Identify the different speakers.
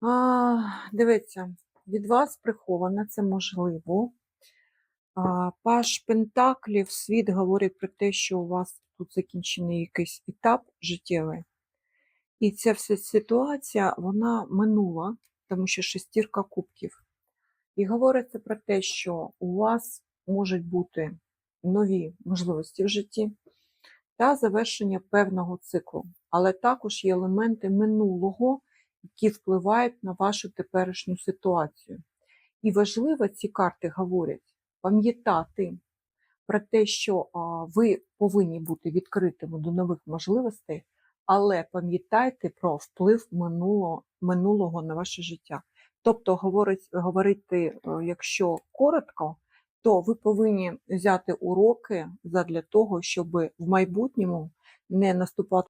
Speaker 1: А, дивіться, від вас приховано, це можливо. А, Паш Пентаклів, світ говорить про те, що у вас тут закінчений якийсь етап життєвий. І ця вся ситуація, вона минула, тому що шестірка кубків. І говориться про те, що у вас можуть бути нові можливості в житті та завершення певного циклу. Але також є елементи минулого, які впливають на вашу теперішню ситуацію. І важливо, ці карти говорять, пам'ятати про те, що ви повинні бути відкритими до нових можливостей, але пам'ятайте про вплив минулого, минулого на ваше життя. Тобто, говорить, говорити, е, якщо коротко, то ви повинні взяти уроки задля того, щоб в майбутньому не наступати